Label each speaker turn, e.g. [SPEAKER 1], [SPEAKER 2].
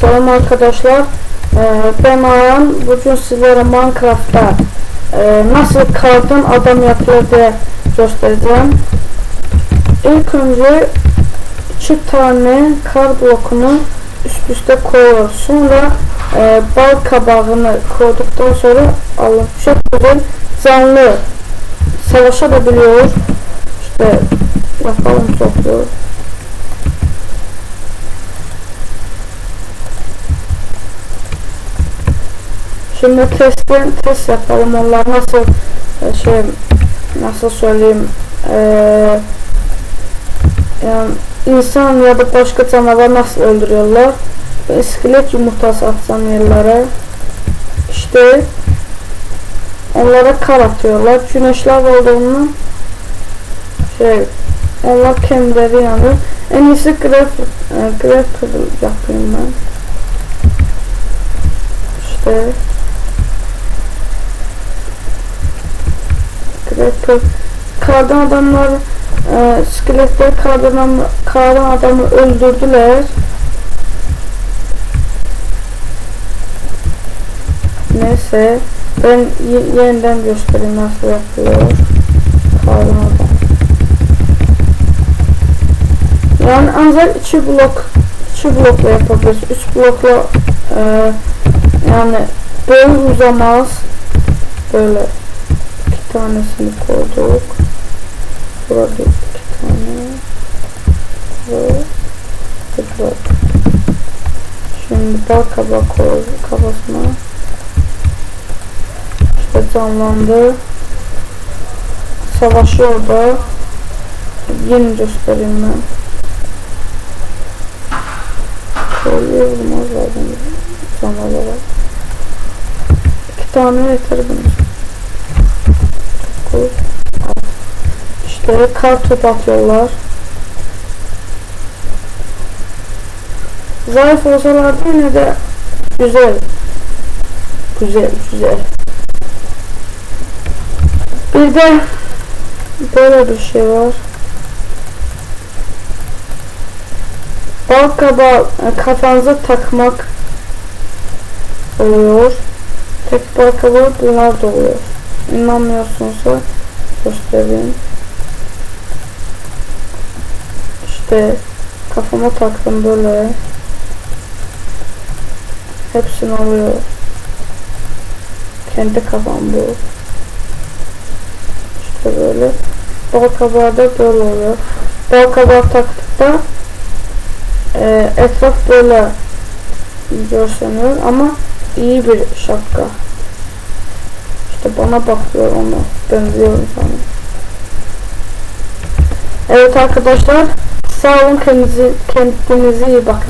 [SPEAKER 1] Selam arkadaşlar. Ee, ben Ayhan. Bugün sizlere Minecraft'ta e, nasıl kardan adam yapılır diye göstereceğim. İlk önce iki tane kar blokunu üst üste koyuyoruz. Sonra e, bal kabağını koyduktan sonra alın. Çok güzel canlı savaşabiliyoruz. İşte yapalım topluyoruz. Şimdi testten test yapalım. Onlar nasıl e, şey nasıl söyleyeyim eee yani insan ya da başka canavar nasıl öldürüyorlar? İskelet yumurtası atsan yerlere işte onlara kar atıyorlar. Güneşler olduğunu şey onlar kendileri yanıyor. En iyisi graf e, graf yapayım ben. İşte Creeper kardan adamlar e, skeletler kardan, adam- kardan adamı öldürdüler. Neyse ben ye- yeniden göstereyim nasıl yapılıyor kardan adam. Yani ancak iki blok iki blokla yapabiliriz. Üç blokla e, yani boyu uzamaz. Böyle iki tanesini koyduk. Burada iki tane. Ve burada. Şimdi bal kaba koyduk kafasına. İşte canlandı. Savaşıyor da. Yeni göstereyim ben. Şöyle vurmaz lazım canalara. İki tane yeter bunun. İşte kar top atıyorlar. Zayıf olsalar da yine de güzel. Güzel, güzel. Bir de böyle bir şey var. Bal kabağı kafanıza takmak oluyor. Tek bal kabağı bunlar da oluyor. İnanmıyorsunuzsa göstereyim. İşte kafama taktım böyle. Hepsini alıyor. Kendi kafam bu. İşte böyle. Bal kabağı da böyle oluyor. Bal kabağı taktıkta e, etraf böyle görseniyor ama iyi bir şapka. İşte bana bakıyor ona. Benziyorum sana. Evet arkadaşlar. Sağ olun kendinize, kendinize iyi bakın.